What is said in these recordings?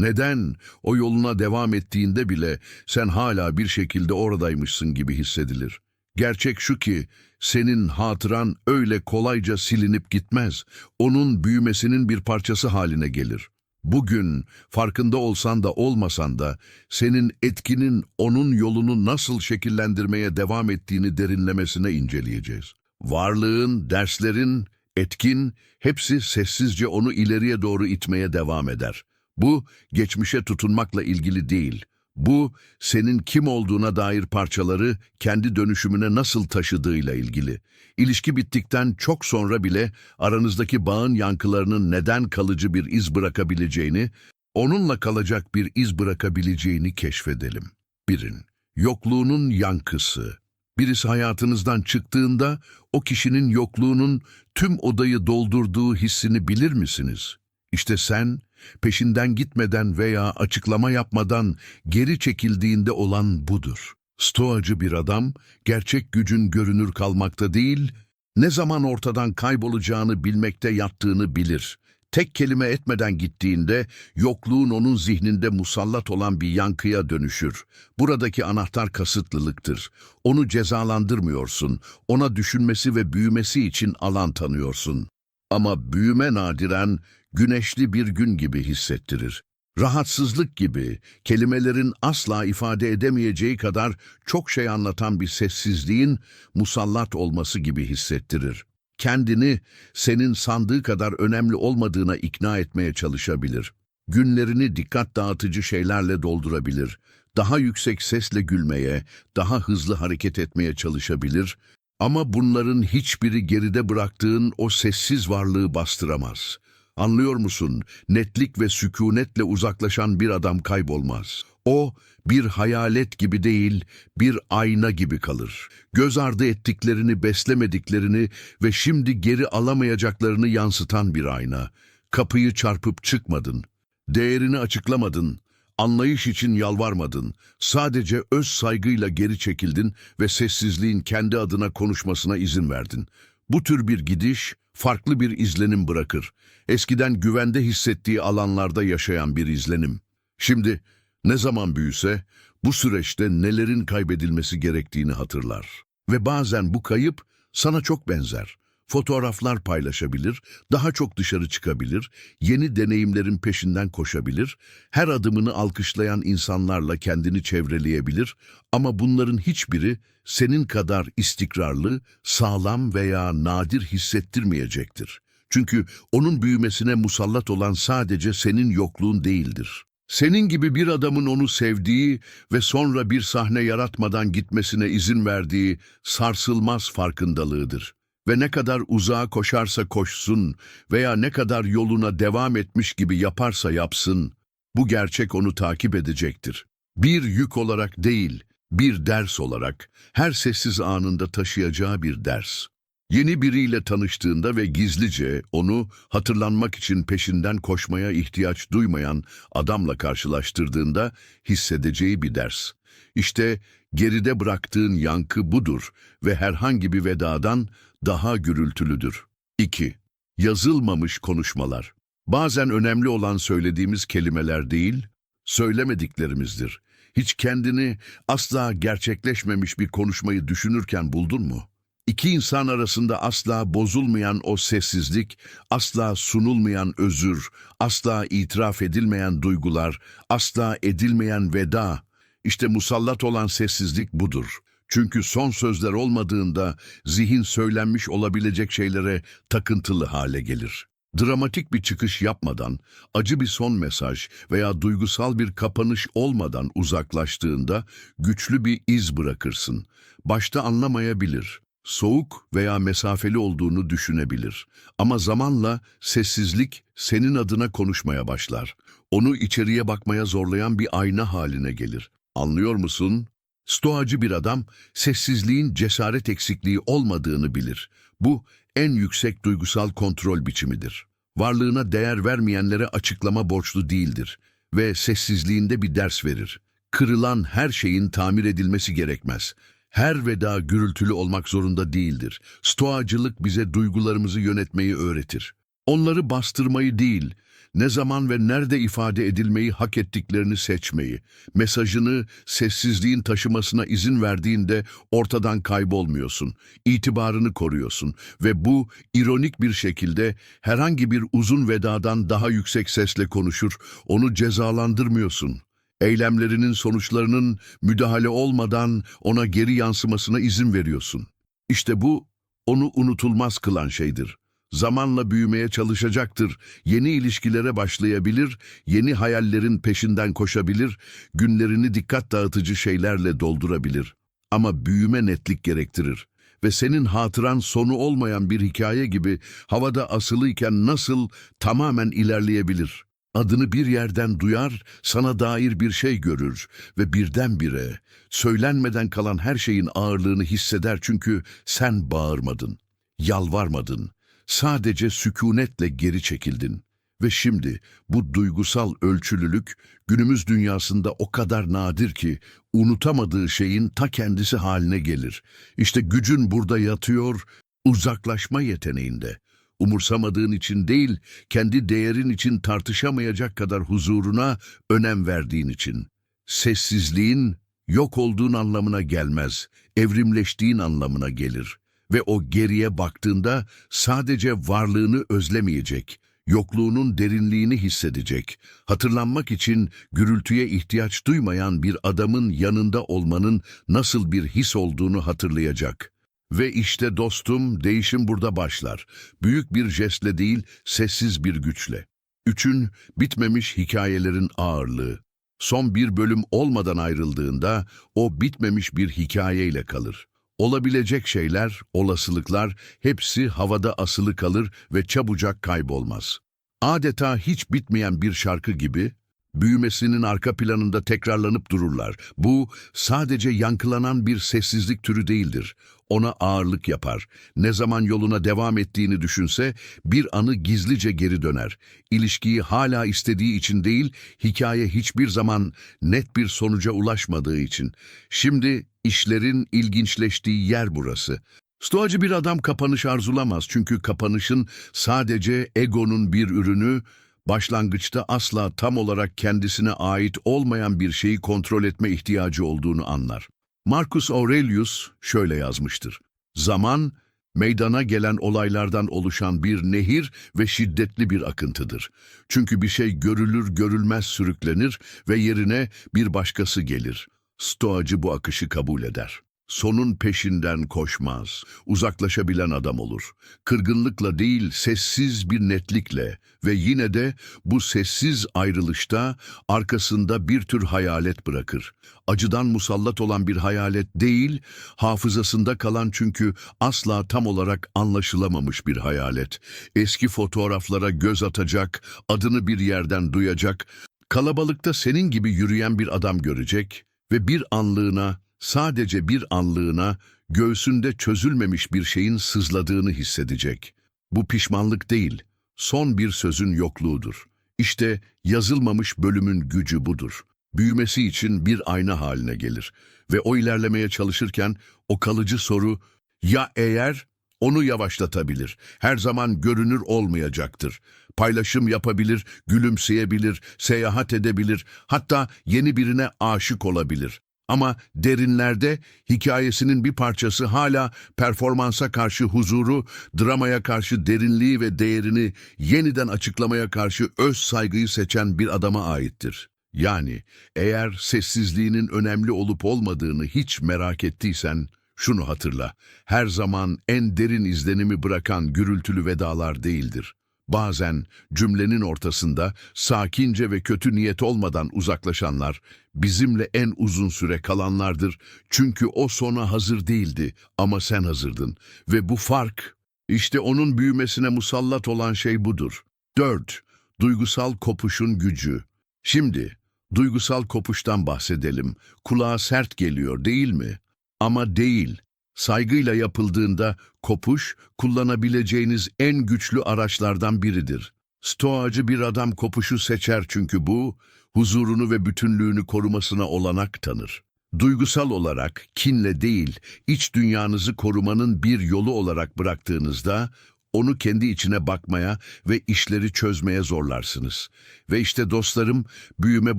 Neden o yoluna devam ettiğinde bile sen hala bir şekilde oradaymışsın gibi hissedilir? Gerçek şu ki senin hatıran öyle kolayca silinip gitmez. Onun büyümesinin bir parçası haline gelir. Bugün farkında olsan da olmasan da senin etkinin onun yolunu nasıl şekillendirmeye devam ettiğini derinlemesine inceleyeceğiz. Varlığın, derslerin, etkin hepsi sessizce onu ileriye doğru itmeye devam eder. Bu geçmişe tutunmakla ilgili değil. Bu senin kim olduğuna dair parçaları kendi dönüşümüne nasıl taşıdığıyla ilgili. İlişki bittikten çok sonra bile aranızdaki bağın yankılarının neden kalıcı bir iz bırakabileceğini, onunla kalacak bir iz bırakabileceğini keşfedelim. Birin, yokluğunun yankısı. Birisi hayatınızdan çıktığında o kişinin yokluğunun tüm odayı doldurduğu hissini bilir misiniz? İşte sen peşinden gitmeden veya açıklama yapmadan geri çekildiğinde olan budur. Stoacı bir adam, gerçek gücün görünür kalmakta değil, ne zaman ortadan kaybolacağını bilmekte yattığını bilir. Tek kelime etmeden gittiğinde yokluğun onun zihninde musallat olan bir yankıya dönüşür. Buradaki anahtar kasıtlılıktır. Onu cezalandırmıyorsun, ona düşünmesi ve büyümesi için alan tanıyorsun. Ama büyüme nadiren güneşli bir gün gibi hissettirir. Rahatsızlık gibi, kelimelerin asla ifade edemeyeceği kadar çok şey anlatan bir sessizliğin musallat olması gibi hissettirir. Kendini senin sandığı kadar önemli olmadığına ikna etmeye çalışabilir. Günlerini dikkat dağıtıcı şeylerle doldurabilir. Daha yüksek sesle gülmeye, daha hızlı hareket etmeye çalışabilir. Ama bunların hiçbiri geride bıraktığın o sessiz varlığı bastıramaz. Anlıyor musun? Netlik ve sükunetle uzaklaşan bir adam kaybolmaz. O bir hayalet gibi değil, bir ayna gibi kalır. Göz ardı ettiklerini, beslemediklerini ve şimdi geri alamayacaklarını yansıtan bir ayna. Kapıyı çarpıp çıkmadın. Değerini açıklamadın. Anlayış için yalvarmadın. Sadece öz saygıyla geri çekildin ve sessizliğin kendi adına konuşmasına izin verdin. Bu tür bir gidiş farklı bir izlenim bırakır. Eskiden güvende hissettiği alanlarda yaşayan bir izlenim. Şimdi ne zaman büyüse bu süreçte nelerin kaybedilmesi gerektiğini hatırlar. Ve bazen bu kayıp sana çok benzer. Fotoğraflar paylaşabilir, daha çok dışarı çıkabilir, yeni deneyimlerin peşinden koşabilir, her adımını alkışlayan insanlarla kendini çevreleyebilir ama bunların hiçbiri senin kadar istikrarlı, sağlam veya nadir hissettirmeyecektir. Çünkü onun büyümesine musallat olan sadece senin yokluğun değildir. Senin gibi bir adamın onu sevdiği ve sonra bir sahne yaratmadan gitmesine izin verdiği sarsılmaz farkındalığıdır. Ve ne kadar uzağa koşarsa koşsun veya ne kadar yoluna devam etmiş gibi yaparsa yapsın, bu gerçek onu takip edecektir. Bir yük olarak değil, bir ders olarak, her sessiz anında taşıyacağı bir ders. Yeni biriyle tanıştığında ve gizlice onu hatırlanmak için peşinden koşmaya ihtiyaç duymayan adamla karşılaştırdığında hissedeceği bir ders. İşte geride bıraktığın yankı budur ve herhangi bir vedadan daha gürültülüdür. 2. Yazılmamış konuşmalar. Bazen önemli olan söylediğimiz kelimeler değil, söylemediklerimizdir. Hiç kendini asla gerçekleşmemiş bir konuşmayı düşünürken buldun mu? İki insan arasında asla bozulmayan o sessizlik, asla sunulmayan özür, asla itiraf edilmeyen duygular, asla edilmeyen veda. İşte musallat olan sessizlik budur. Çünkü son sözler olmadığında zihin söylenmiş olabilecek şeylere takıntılı hale gelir. Dramatik bir çıkış yapmadan, acı bir son mesaj veya duygusal bir kapanış olmadan uzaklaştığında güçlü bir iz bırakırsın. Başta anlamayabilir, soğuk veya mesafeli olduğunu düşünebilir. Ama zamanla sessizlik senin adına konuşmaya başlar. Onu içeriye bakmaya zorlayan bir ayna haline gelir. Anlıyor musun? Stoacı bir adam sessizliğin cesaret eksikliği olmadığını bilir. Bu en yüksek duygusal kontrol biçimidir. Varlığına değer vermeyenlere açıklama borçlu değildir ve sessizliğinde bir ders verir. Kırılan her şeyin tamir edilmesi gerekmez. Her veda gürültülü olmak zorunda değildir. Stoacılık bize duygularımızı yönetmeyi öğretir. Onları bastırmayı değil, ne zaman ve nerede ifade edilmeyi hak ettiklerini seçmeyi, mesajını sessizliğin taşımasına izin verdiğinde ortadan kaybolmuyorsun, itibarını koruyorsun ve bu ironik bir şekilde herhangi bir uzun vedadan daha yüksek sesle konuşur, onu cezalandırmıyorsun. Eylemlerinin sonuçlarının müdahale olmadan ona geri yansımasına izin veriyorsun. İşte bu onu unutulmaz kılan şeydir. Zamanla büyümeye çalışacaktır, yeni ilişkilere başlayabilir, yeni hayallerin peşinden koşabilir, günlerini dikkat dağıtıcı şeylerle doldurabilir. Ama büyüme netlik gerektirir ve senin hatıran sonu olmayan bir hikaye gibi havada asılıyken nasıl tamamen ilerleyebilir? Adını bir yerden duyar, sana dair bir şey görür ve birdenbire söylenmeden kalan her şeyin ağırlığını hisseder çünkü sen bağırmadın, yalvarmadın, sadece sükunetle geri çekildin. Ve şimdi bu duygusal ölçülülük günümüz dünyasında o kadar nadir ki unutamadığı şeyin ta kendisi haline gelir. İşte gücün burada yatıyor, uzaklaşma yeteneğinde. Umursamadığın için değil, kendi değerin için tartışamayacak kadar huzuruna önem verdiğin için. Sessizliğin yok olduğun anlamına gelmez, evrimleştiğin anlamına gelir. Ve o geriye baktığında sadece varlığını özlemeyecek, yokluğunun derinliğini hissedecek. Hatırlanmak için gürültüye ihtiyaç duymayan bir adamın yanında olmanın nasıl bir his olduğunu hatırlayacak. Ve işte dostum, değişim burada başlar. Büyük bir jestle değil, sessiz bir güçle. Üçün, bitmemiş hikayelerin ağırlığı. Son bir bölüm olmadan ayrıldığında o bitmemiş bir hikayeyle kalır. Olabilecek şeyler, olasılıklar hepsi havada asılı kalır ve çabucak kaybolmaz. Adeta hiç bitmeyen bir şarkı gibi büyümesinin arka planında tekrarlanıp dururlar. Bu sadece yankılanan bir sessizlik türü değildir. Ona ağırlık yapar. Ne zaman yoluna devam ettiğini düşünse bir anı gizlice geri döner. İlişkiyi hala istediği için değil, hikaye hiçbir zaman net bir sonuca ulaşmadığı için. Şimdi işlerin ilginçleştiği yer burası. Stoacı bir adam kapanış arzulamaz çünkü kapanışın sadece egonun bir ürünü, başlangıçta asla tam olarak kendisine ait olmayan bir şeyi kontrol etme ihtiyacı olduğunu anlar. Marcus Aurelius şöyle yazmıştır. Zaman, meydana gelen olaylardan oluşan bir nehir ve şiddetli bir akıntıdır. Çünkü bir şey görülür görülmez sürüklenir ve yerine bir başkası gelir. Stoacı bu akışı kabul eder. Sonun peşinden koşmaz, uzaklaşabilen adam olur. Kırgınlıkla değil, sessiz bir netlikle ve yine de bu sessiz ayrılışta arkasında bir tür hayalet bırakır. Acıdan musallat olan bir hayalet değil, hafızasında kalan çünkü asla tam olarak anlaşılamamış bir hayalet. Eski fotoğraflara göz atacak, adını bir yerden duyacak, kalabalıkta senin gibi yürüyen bir adam görecek ve bir anlığına sadece bir anlığına göğsünde çözülmemiş bir şeyin sızladığını hissedecek. Bu pişmanlık değil, son bir sözün yokluğudur. İşte yazılmamış bölümün gücü budur. Büyümesi için bir ayna haline gelir ve o ilerlemeye çalışırken o kalıcı soru ya eğer onu yavaşlatabilir. Her zaman görünür olmayacaktır. Paylaşım yapabilir, gülümseyebilir, seyahat edebilir, hatta yeni birine aşık olabilir. Ama derinlerde hikayesinin bir parçası hala performansa karşı huzuru, dramaya karşı derinliği ve değerini yeniden açıklamaya karşı öz saygıyı seçen bir adama aittir. Yani eğer sessizliğinin önemli olup olmadığını hiç merak ettiysen şunu hatırla. Her zaman en derin izlenimi bırakan gürültülü vedalar değildir. Bazen cümlenin ortasında sakince ve kötü niyet olmadan uzaklaşanlar bizimle en uzun süre kalanlardır. Çünkü o sona hazır değildi ama sen hazırdın. Ve bu fark işte onun büyümesine musallat olan şey budur. 4. Duygusal kopuşun gücü. Şimdi duygusal kopuştan bahsedelim. Kulağa sert geliyor değil mi? Ama değil. Saygıyla yapıldığında kopuş kullanabileceğiniz en güçlü araçlardan biridir. Stoacı bir adam kopuşu seçer çünkü bu, huzurunu ve bütünlüğünü korumasına olanak tanır. Duygusal olarak, kinle değil, iç dünyanızı korumanın bir yolu olarak bıraktığınızda, Onu kendi içine bakmaya ve işleri çözmeye zorlarsınız. Ve işte dostlarım, büyüme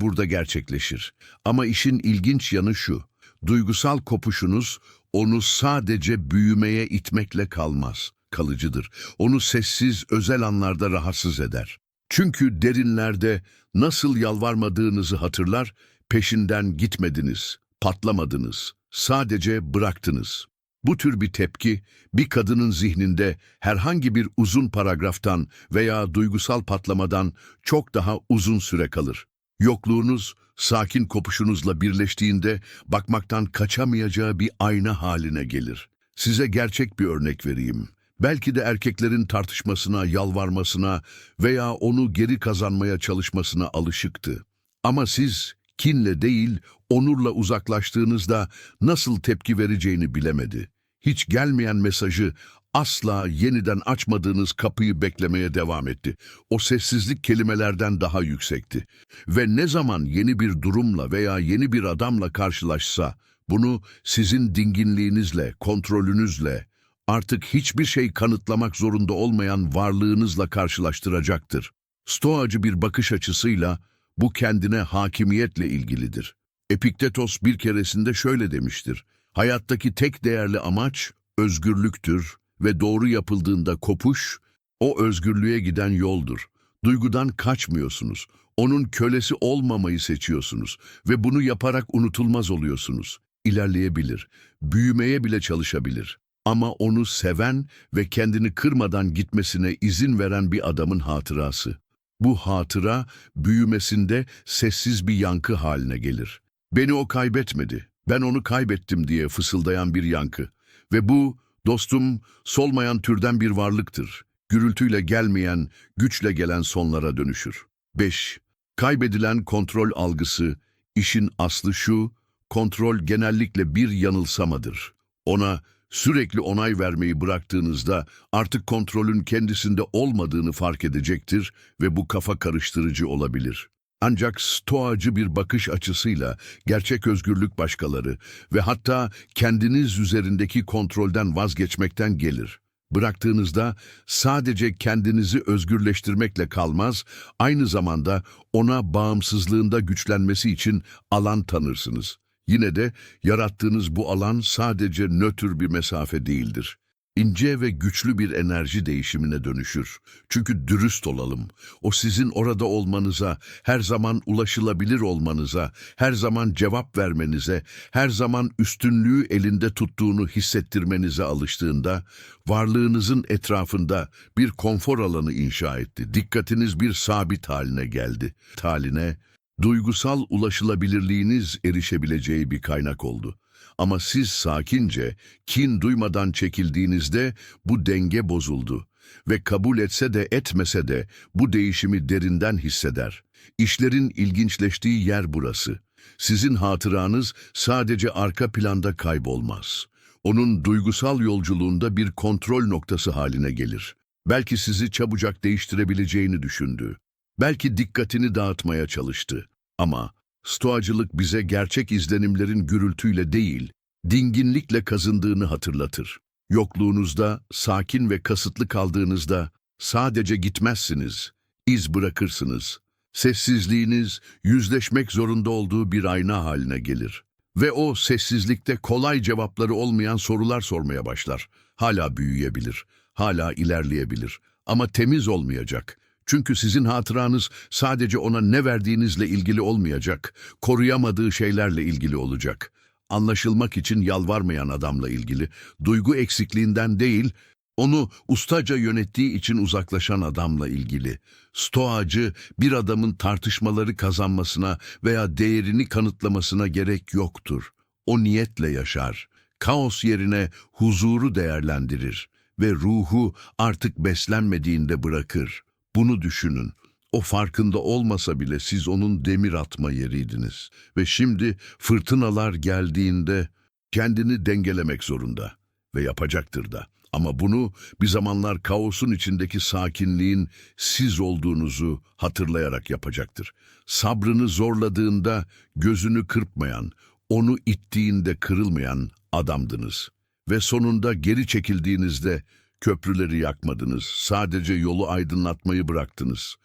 burada gerçekleşir. Ama işin ilginç yanı şu. Duygusal kopuşunuz onu sadece büyümeye itmekle kalmaz, kalıcıdır. Onu sessiz, özel anlarda rahatsız eder. Çünkü derinlerde nasıl yalvarmadığınızı hatırlar, peşinden gitmediniz, patlamadınız, sadece bıraktınız. Bu tür bir tepki, bir kadının zihninde herhangi bir uzun paragraftan veya duygusal patlamadan çok daha uzun süre kalır. Yokluğunuz, sakin kopuşunuzla birleştiğinde bakmaktan kaçamayacağı bir ayna haline gelir. Size gerçek bir örnek vereyim. Belki de erkeklerin tartışmasına, yalvarmasına veya onu geri kazanmaya çalışmasına alışıktı. Ama siz kinle değil, onurla uzaklaştığınızda nasıl tepki vereceğini bilemedi. Hiç gelmeyen mesajı asla yeniden açmadığınız kapıyı beklemeye devam etti. O sessizlik kelimelerden daha yüksekti. Ve ne zaman yeni bir durumla veya yeni bir adamla karşılaşsa, bunu sizin dinginliğinizle, kontrolünüzle, artık hiçbir şey kanıtlamak zorunda olmayan varlığınızla karşılaştıracaktır. Stoacı bir bakış açısıyla bu kendine hakimiyetle ilgilidir. Epiktetos bir keresinde şöyle demiştir. Hayattaki tek değerli amaç özgürlüktür ve doğru yapıldığında kopuş, o özgürlüğe giden yoldur. Duygudan kaçmıyorsunuz. Onun kölesi olmamayı seçiyorsunuz ve bunu yaparak unutulmaz oluyorsunuz. İlerleyebilir, büyümeye bile çalışabilir. Ama onu seven ve kendini kırmadan gitmesine izin veren bir adamın hatırası. Bu hatıra büyümesinde sessiz bir yankı haline gelir. Beni o kaybetmedi, ben onu kaybettim diye fısıldayan bir yankı. Ve bu, dostum, solmayan türden bir varlıktır. Gürültüyle gelmeyen, güçle gelen sonlara dönüşür. 5. Kaybedilen kontrol algısı, işin aslı şu, kontrol genellikle bir yanılsamadır. Ona sürekli onay vermeyi bıraktığınızda artık kontrolün kendisinde olmadığını fark edecektir ve bu kafa karıştırıcı olabilir. Ancak stoacı bir bakış açısıyla gerçek özgürlük başkaları ve hatta kendiniz üzerindeki kontrolden vazgeçmekten gelir. Bıraktığınızda sadece kendinizi özgürleştirmekle kalmaz, aynı zamanda ona bağımsızlığında güçlenmesi için alan tanırsınız. Yine de yarattığınız bu alan sadece nötr bir mesafe değildir. İnce ve güçlü bir enerji değişimine dönüşür. Çünkü dürüst olalım. O sizin orada olmanıza, her zaman ulaşılabilir olmanıza, her zaman cevap vermenize, her zaman üstünlüğü elinde tuttuğunu hissettirmenize alıştığında, varlığınızın etrafında bir konfor alanı inşa etti. Dikkatiniz bir sabit haline geldi. Haline, duygusal ulaşılabilirliğiniz erişebileceği bir kaynak oldu. Ama siz sakince, kin duymadan çekildiğinizde bu denge bozuldu ve kabul etse de etmese de bu değişimi derinden hisseder. İşlerin ilginçleştiği yer burası. Sizin hatıranız sadece arka planda kaybolmaz. Onun duygusal yolculuğunda bir kontrol noktası haline gelir. Belki sizi çabucak değiştirebileceğini düşündü. Belki dikkatini dağıtmaya çalıştı. Ama stoacılık bize gerçek izlenimlerin gürültüyle değil, dinginlikle kazındığını hatırlatır. Yokluğunuzda, sakin ve kasıtlı kaldığınızda sadece gitmezsiniz, iz bırakırsınız. Sessizliğiniz, yüzleşmek zorunda olduğu bir ayna haline gelir. Ve o sessizlikte kolay cevapları olmayan sorular sormaya başlar. Hala büyüyebilir, hala ilerleyebilir ama temiz olmayacak. Çünkü sizin hatıranız sadece ona ne verdiğinizle ilgili olmayacak, koruyamadığı şeylerle ilgili olacak. Anlaşılmak için yalvarmayan adamla ilgili, duygu eksikliğinden değil, onu ustaca yönettiği için uzaklaşan adamla ilgili. Stoacı bir adamın tartışmaları kazanmasına veya değerini kanıtlamasına gerek yoktur. O niyetle yaşar. Kaos yerine huzuru değerlendirir ve ruhu artık beslenmediğinde bırakır. Bunu düşünün. O farkında olmasa bile siz onun demir atma yeriydiniz. Ve şimdi fırtınalar geldiğinde kendini dengelemek zorunda ve yapacaktır da. Ama bunu bir zamanlar kaosun içindeki sakinliğin siz olduğunuzu hatırlayarak yapacaktır. Sabrını zorladığında gözünü kırpmayan, onu ittiğinde kırılmayan adamdınız. Ve sonunda geri çekildiğinizde Köprüleri yakmadınız, sadece yolu aydınlatmayı bıraktınız.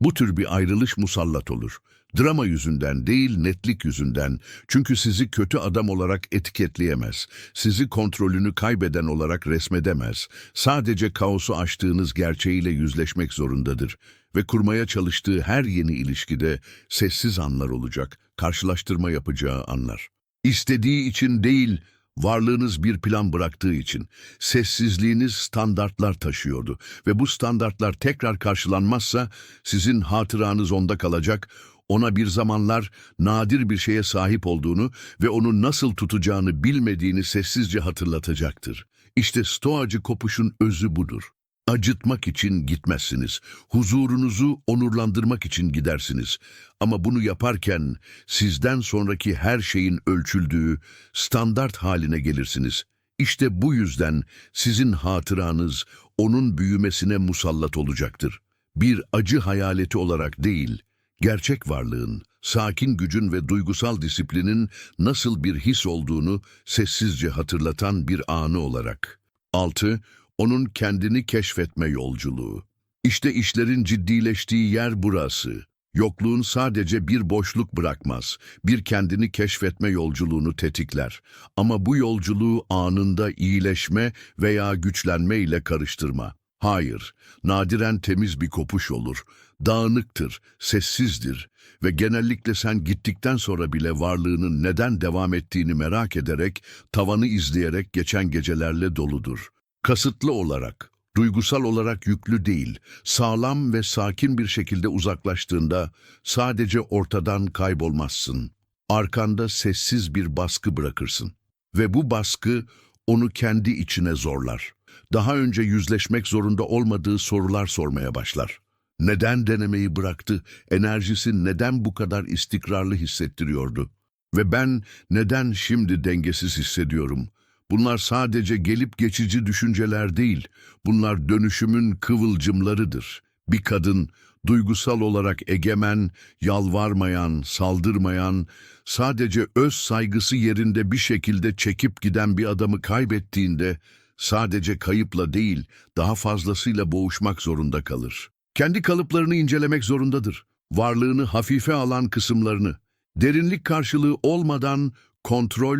Bu tür bir ayrılış musallat olur. Drama yüzünden değil, netlik yüzünden. Çünkü sizi kötü adam olarak etiketleyemez. Sizi kontrolünü kaybeden olarak resmedemez. Sadece kaosu aştığınız gerçeğiyle yüzleşmek zorundadır. Ve kurmaya çalıştığı her yeni ilişkide sessiz anlar olacak, karşılaştırma yapacağı anlar. İstediği için değil, varlığınız bir plan bıraktığı için. Sessizliğiniz standartlar taşıyordu ve bu standartlar tekrar karşılanmazsa sizin hatıranız onda kalacak, ona bir zamanlar nadir bir şeye sahip olduğunu ve onu nasıl tutacağını bilmediğini sessizce hatırlatacaktır. İşte stoacı kopuşun özü budur. Acıtmak için gitmezsiniz. Huzurunuzu onurlandırmak için gidersiniz. Ama bunu yaparken sizden sonraki her şeyin ölçüldüğü standart haline gelirsiniz. İşte bu yüzden sizin hatıranız onun büyümesine musallat olacaktır. Bir acı hayaleti olarak değil, gerçek varlığın, sakin gücün ve duygusal disiplinin nasıl bir his olduğunu sessizce hatırlatan bir anı olarak. 6. Onun kendini keşfetme yolculuğu. İşte işlerin ciddileştiği yer burası. Yokluğun sadece bir boşluk bırakmaz, bir kendini keşfetme yolculuğunu tetikler. Ama bu yolculuğu anında iyileşme veya güçlenme ile karıştırma. Hayır, nadiren temiz bir kopuş olur. Dağınıktır, sessizdir ve genellikle sen gittikten sonra bile varlığının neden devam ettiğini merak ederek, tavanı izleyerek geçen gecelerle doludur. Kasıtlı olarak, duygusal olarak yüklü değil, sağlam ve sakin bir şekilde uzaklaştığında sadece ortadan kaybolmazsın. Arkanda sessiz bir baskı bırakırsın. Ve bu baskı onu kendi içine zorlar. Daha önce yüzleşmek zorunda olmadığı sorular sormaya başlar. Neden denemeyi bıraktı? Enerjisi neden bu kadar istikrarlı hissettiriyordu? Ve ben neden şimdi dengesiz hissediyorum? Bunlar sadece gelip geçici düşünceler değil, bunlar dönüşümün kıvılcımlarıdır. Bir kadın, duygusal olarak egemen, yalvarmayan, saldırmayan, sadece öz saygısı yerinde bir şekilde çekip giden bir adamı kaybettiğinde, sadece kayıpla değil, daha fazlasıyla boğuşmak zorunda kalır. Kendi kalıplarını incelemek zorundadır. Varlığını hafife alan kısımlarını, derinlik karşılığı olmadan kontrol,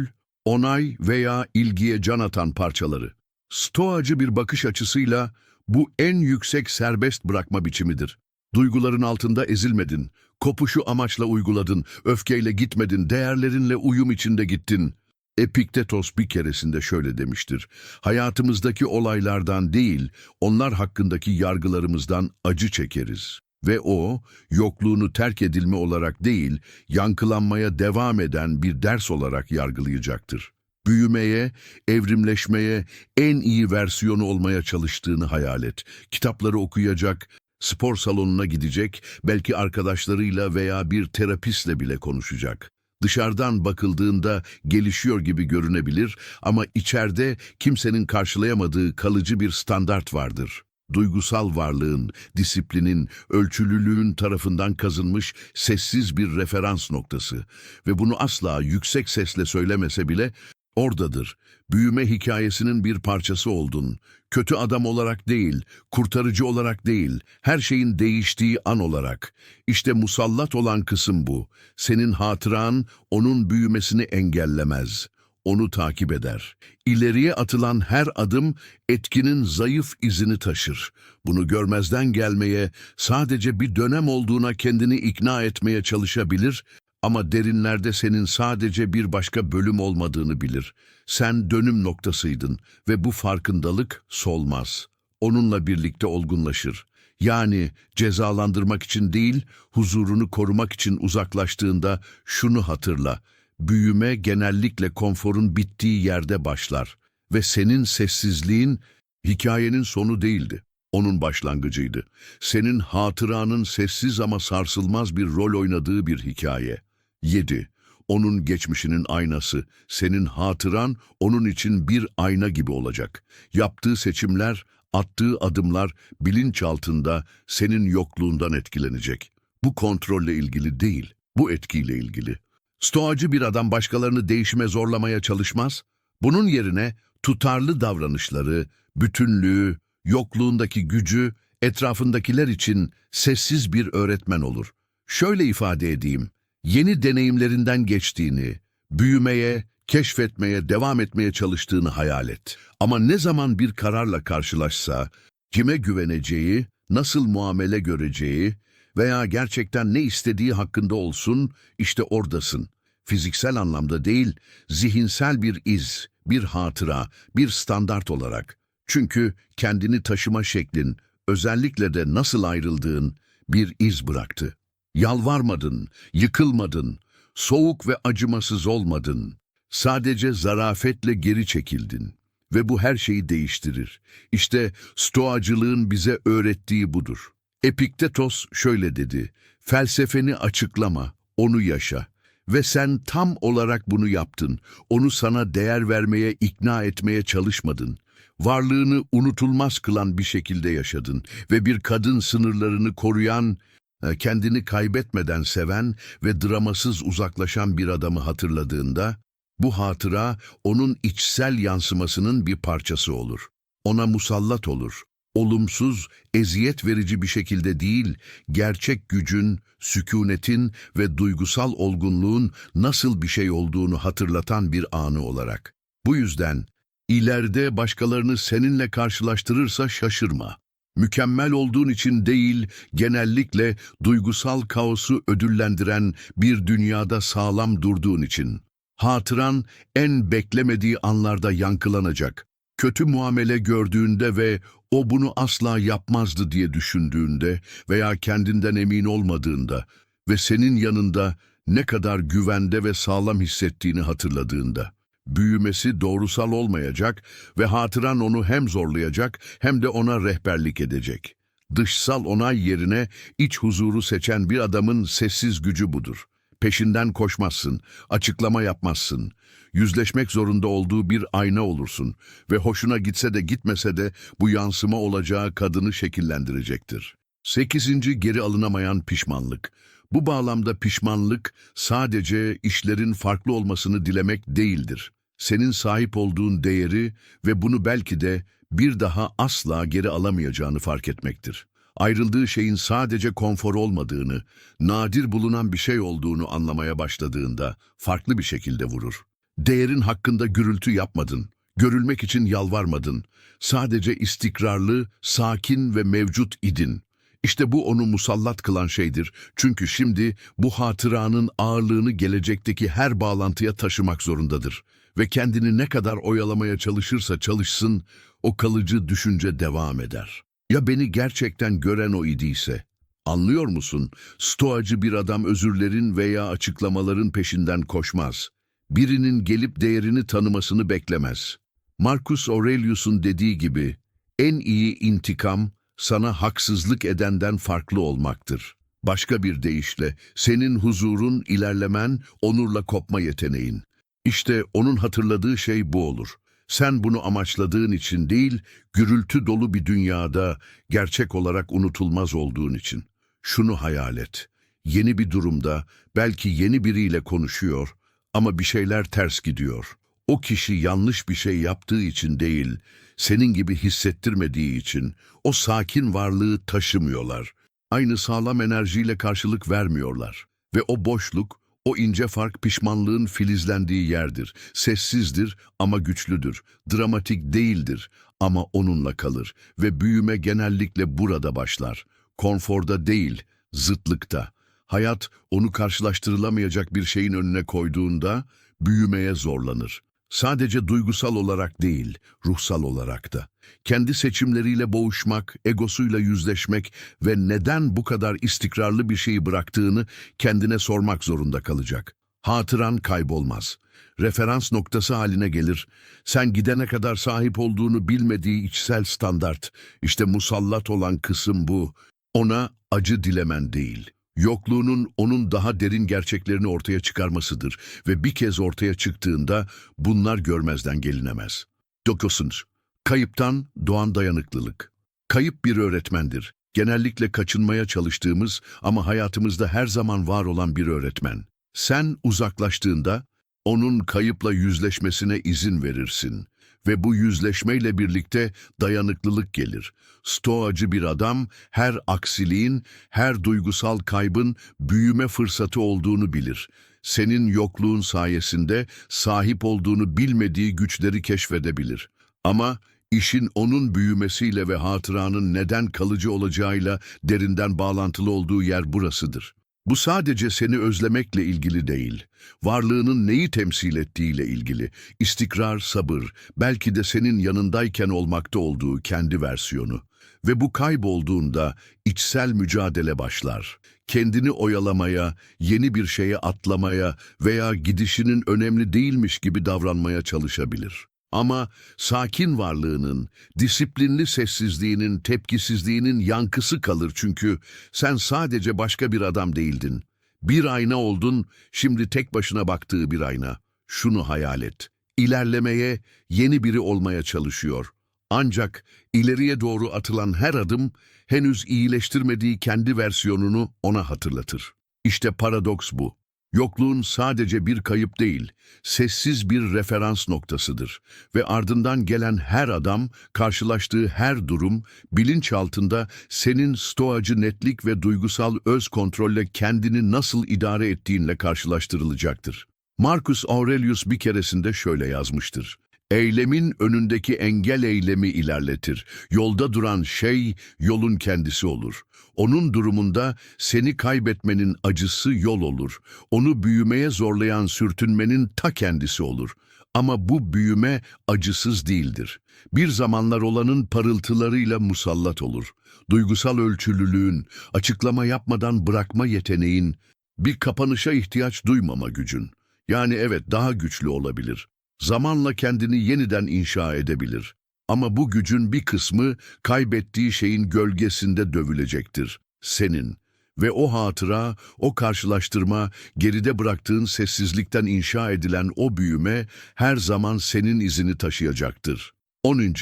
onay veya ilgiye can atan parçaları. Stoacı bir bakış açısıyla bu en yüksek serbest bırakma biçimidir. Duyguların altında ezilmedin, kopuşu amaçla uyguladın, öfkeyle gitmedin, değerlerinle uyum içinde gittin. Epiktetos bir keresinde şöyle demiştir. Hayatımızdaki olaylardan değil, onlar hakkındaki yargılarımızdan acı çekeriz. Ve o, yokluğunu terk edilme olarak değil, yankılanmaya devam eden bir ders olarak yargılayacaktır. Büyümeye, evrimleşmeye, en iyi versiyonu olmaya çalıştığını hayal et. Kitapları okuyacak, spor salonuna gidecek, belki arkadaşlarıyla veya bir terapistle bile konuşacak. Dışarıdan bakıldığında gelişiyor gibi görünebilir ama içeride kimsenin karşılayamadığı kalıcı bir standart vardır. Duygusal varlığın, disiplinin, ölçülülüğün tarafından kazınmış sessiz bir referans noktası ve bunu asla yüksek sesle söylemese bile oradadır. Büyüme hikayesinin bir parçası oldun. Kötü adam olarak değil, kurtarıcı olarak değil, her şeyin değiştiği an olarak. İşte musallat olan kısım bu. Senin hatıran onun büyümesini engellemez. Onu takip eder. İleriye atılan her adım etkinin zayıf izini taşır. Bunu görmezden gelmeye, sadece bir dönem olduğuna kendini ikna etmeye çalışabilir ama derinlerde senin sadece bir başka bölüm olmadığını bilir. Sen dönüm noktasıydın ve bu farkındalık solmaz. Onunla birlikte olgunlaşır. Yani cezalandırmak için değil, huzurunu korumak için uzaklaştığında şunu hatırla. Büyüme genellikle konforun bittiği yerde başlar ve senin sessizliğin hikayenin sonu değildi. Onun başlangıcıydı. Senin hatıranın sessiz ama sarsılmaz bir rol oynadığı bir hikaye. 7. Onun geçmişinin aynası, senin hatıran onun için bir ayna gibi olacak. Yaptığı seçimler, attığı adımlar bilinçaltında senin yokluğundan etkilenecek. Bu kontrolle ilgili değil, bu etkiyle ilgili. Stoacı bir adam başkalarını değişime zorlamaya çalışmaz. Bunun yerine tutarlı davranışları, bütünlüğü, yokluğundaki gücü etrafındakiler için sessiz bir öğretmen olur. Şöyle ifade edeyim, yeni deneyimlerinden geçtiğini, büyümeye, keşfetmeye, devam etmeye çalıştığını hayal et. Ama ne zaman bir kararla karşılaşsa, kime güveneceği, nasıl muamele göreceği veya gerçekten ne istediği hakkında olsun, işte oradasın. Fiziksel anlamda değil, zihinsel bir iz, bir hatıra, bir standart olarak. Çünkü kendini taşıma şeklin, özellikle de nasıl ayrıldığın bir iz bıraktı. Yalvarmadın, yıkılmadın, soğuk ve acımasız olmadın. Sadece zarafetle geri çekildin. Ve bu her şeyi değiştirir. İşte stoacılığın bize öğrettiği budur. Epiktetos şöyle dedi, felsefeni açıklama, onu yaşa. Ve sen tam olarak bunu yaptın. Onu sana değer vermeye, ikna etmeye çalışmadın. Varlığını unutulmaz kılan bir şekilde yaşadın ve bir kadın sınırlarını koruyan, e, kendini kaybetmeden seven ve dramasız uzaklaşan bir adamı hatırladığında, bu hatıra onun içsel yansımasının bir parçası olur. Ona musallat olur. Olumsuz, eziyet verici bir şekilde değil, gerçek gücün, sükunetin ve duygusal olgunluğun nasıl bir şey olduğunu hatırlatan bir anı olarak. Bu yüzden ileride başkalarını seninle karşılaştırırsa şaşırma. Mükemmel olduğun için değil, genellikle duygusal kaosu ödüllendiren bir dünyada sağlam durduğun için. Hatıran en beklemediği anlarda yankılanacak. Kötü muamele gördüğünde ve o bunu asla yapmazdı diye düşündüğünde veya kendinden emin olmadığında ve senin yanında ne kadar güvende ve sağlam hissettiğini hatırladığında. Büyümesi doğrusal olmayacak ve hatıran onu hem zorlayacak hem de ona rehberlik edecek. Dışsal onay yerine iç huzuru seçen bir adamın sessiz gücü budur. Peşinden koşmazsın, açıklama yapmazsın. Yüzleşmek zorunda olduğu bir ayna olursun ve hoşuna gitse de gitmese de bu yansıma olacağı kadını şekillendirecektir. Sekizinci geri alınamayan pişmanlık. Bu bağlamda pişmanlık sadece işlerin farklı olmasını dilemek değildir. Senin sahip olduğun değeri ve bunu belki de bir daha asla geri alamayacağını fark etmektir ayrıldığı şeyin sadece konfor olmadığını, nadir bulunan bir şey olduğunu anlamaya başladığında farklı bir şekilde vurur. Değerin hakkında gürültü yapmadın, görülmek için yalvarmadın. Sadece istikrarlı, sakin ve mevcut idin. İşte bu onu musallat kılan şeydir. Çünkü şimdi bu hatıranın ağırlığını gelecekteki her bağlantıya taşımak zorundadır. Ve kendini ne kadar oyalamaya çalışırsa çalışsın, o kalıcı düşünce devam eder. Ya beni gerçekten gören o idiyse? Anlıyor musun? Stoacı bir adam özürlerin veya açıklamaların peşinden koşmaz. Birinin gelip değerini tanımasını beklemez. Marcus Aurelius'un dediği gibi, en iyi intikam sana haksızlık edenden farklı olmaktır. Başka bir deyişle, senin huzurun, ilerlemen, onurla kopma yeteneğin. İşte onun hatırladığı şey bu olur. Sen bunu amaçladığın için değil, gürültü dolu bir dünyada gerçek olarak unutulmaz olduğun için. Şunu hayal et. Yeni bir durumda, belki yeni biriyle konuşuyor ama bir şeyler ters gidiyor. O kişi yanlış bir şey yaptığı için değil, senin gibi hissettirmediği için o sakin varlığı taşımıyorlar. Aynı sağlam enerjiyle karşılık vermiyorlar. Ve o boşluk, o ince fark pişmanlığın filizlendiği yerdir. Sessizdir ama güçlüdür. Dramatik değildir ama onunla kalır. Ve büyüme genellikle burada başlar. Konforda değil, zıtlıkta. Hayat onu karşılaştırılamayacak bir şeyin önüne koyduğunda büyümeye zorlanır. Sadece duygusal olarak değil, ruhsal olarak da. Kendi seçimleriyle boğuşmak, egosuyla yüzleşmek ve neden bu kadar istikrarlı bir şeyi bıraktığını kendine sormak zorunda kalacak. Hatıran kaybolmaz. Referans noktası haline gelir. Sen gidene kadar sahip olduğunu bilmediği içsel standart. İşte musallat olan kısım bu. Ona acı dilemen değil. Yokluğunun onun daha derin gerçeklerini ortaya çıkarmasıdır ve bir kez ortaya çıktığında bunlar görmezden gelinemez. Dokuzuncu, kayıptan doğan dayanıklılık. Kayıp bir öğretmendir. Genellikle kaçınmaya çalıştığımız ama hayatımızda her zaman var olan bir öğretmen. Sen uzaklaştığında onun kayıpla yüzleşmesine izin verirsin Ve bu yüzleşmeyle birlikte dayanıklılık gelir. Stoacı bir adam her aksiliğin, her duygusal kaybın büyüme fırsatı olduğunu bilir. Senin yokluğun sayesinde sahip olduğunu bilmediği güçleri keşfedebilir. Ama işin onun büyümesiyle ve hatıranın neden kalıcı olacağıyla derinden bağlantılı olduğu yer burasıdır. Bu sadece seni özlemekle ilgili değil, varlığının neyi temsil ettiğiyle ilgili, istikrar, sabır, belki de senin yanındayken olmakta olduğu kendi versiyonu. Ve bu kaybolduğunda içsel mücadele başlar. Kendini oyalamaya, yeni bir şeye atlamaya veya gidişinin önemli değilmiş gibi davranmaya çalışabilir. Ama sakin varlığının, disiplinli sessizliğinin, tepkisizliğinin yankısı kalır çünkü sen sadece başka bir adam değildin. Bir ayna oldun, şimdi tek başına baktığı bir ayna. Şunu hayal et. İlerlemeye, yeni biri olmaya çalışıyor. Ancak ileriye doğru atılan her adım henüz iyileştirmediği kendi versiyonunu ona hatırlatır. İşte paradoks bu. Yokluğun sadece bir kayıp değil, sessiz bir referans noktasıdır ve ardından gelen her adam, karşılaştığı her durum, bilinçaltında senin stoacı netlik ve duygusal öz kontrolle kendini nasıl idare ettiğinle karşılaştırılacaktır. Marcus Aurelius bir keresinde şöyle yazmıştır. Eylemin önündeki engel eylemi ilerletir. Yolda duran şey yolun kendisi olur. Onun durumunda seni kaybetmenin acısı yol olur. Onu büyümeye zorlayan sürtünmenin ta kendisi olur. Ama bu büyüme acısız değildir. Bir zamanlar olanın parıltılarıyla musallat olur. Duygusal ölçülülüğün, açıklama yapmadan bırakma yeteneğin, bir kapanışa ihtiyaç duymama gücün. Yani evet daha güçlü olabilir. Zamanla kendini yeniden inşa edebilir. Ama bu gücün bir kısmı kaybettiği şeyin gölgesinde dövülecektir. Senin. Ve o hatıra, o karşılaştırma, geride bıraktığın sessizlikten inşa edilen o büyüme her zaman senin izini taşıyacaktır. 10.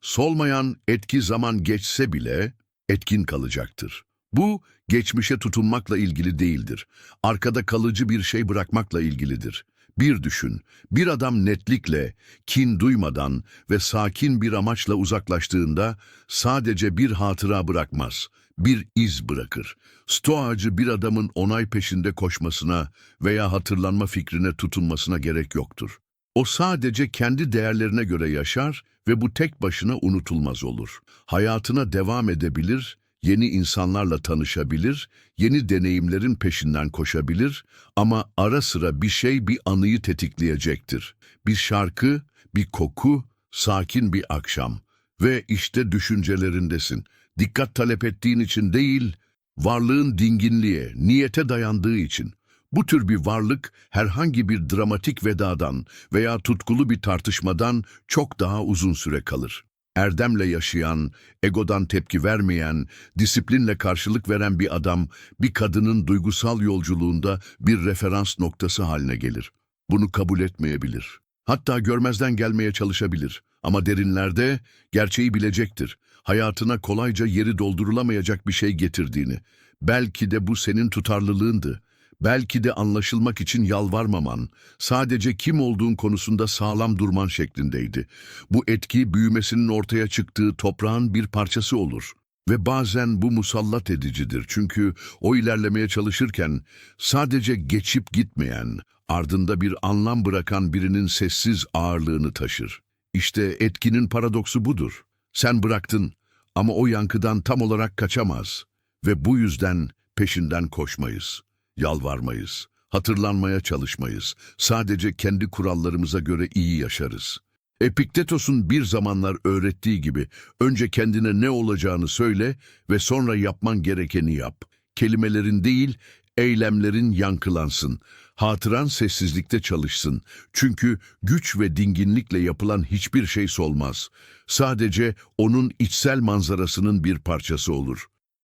Solmayan etki zaman geçse bile etkin kalacaktır. Bu, geçmişe tutunmakla ilgili değildir. Arkada kalıcı bir şey bırakmakla ilgilidir. Bir düşün, bir adam netlikle, kin duymadan ve sakin bir amaçla uzaklaştığında sadece bir hatıra bırakmaz, bir iz bırakır. Stoacı bir adamın onay peşinde koşmasına veya hatırlanma fikrine tutunmasına gerek yoktur. O sadece kendi değerlerine göre yaşar ve bu tek başına unutulmaz olur. Hayatına devam edebilir, yeni insanlarla tanışabilir, yeni deneyimlerin peşinden koşabilir ama ara sıra bir şey bir anıyı tetikleyecektir. Bir şarkı, bir koku, sakin bir akşam ve işte düşüncelerindesin. Dikkat talep ettiğin için değil, varlığın dinginliğe, niyete dayandığı için. Bu tür bir varlık herhangi bir dramatik vedadan veya tutkulu bir tartışmadan çok daha uzun süre kalır. Erdemle yaşayan, egodan tepki vermeyen, disiplinle karşılık veren bir adam, bir kadının duygusal yolculuğunda bir referans noktası haline gelir. Bunu kabul etmeyebilir. Hatta görmezden gelmeye çalışabilir. Ama derinlerde gerçeği bilecektir. Hayatına kolayca yeri doldurulamayacak bir şey getirdiğini. Belki de bu senin tutarlılığındı. Belki de anlaşılmak için yalvarmaman, sadece kim olduğun konusunda sağlam durman şeklindeydi. Bu etki büyümesinin ortaya çıktığı toprağın bir parçası olur. Ve bazen bu musallat edicidir çünkü o ilerlemeye çalışırken sadece geçip gitmeyen, ardında bir anlam bırakan birinin sessiz ağırlığını taşır. İşte etkinin paradoksu budur. Sen bıraktın ama o yankıdan tam olarak kaçamaz ve bu yüzden peşinden koşmayız. Yalvarmayız, hatırlanmaya çalışmayız. Sadece kendi kurallarımıza göre iyi yaşarız. Epiktetos'un bir zamanlar öğrettiği gibi önce kendine ne olacağını söyle ve sonra yapman gerekeni yap. Kelimelerin değil, eylemlerin yankılansın. Hatıran sessizlikte çalışsın. Çünkü güç ve dinginlikle yapılan hiçbir şey solmaz. Sadece onun içsel manzarasının bir parçası olur.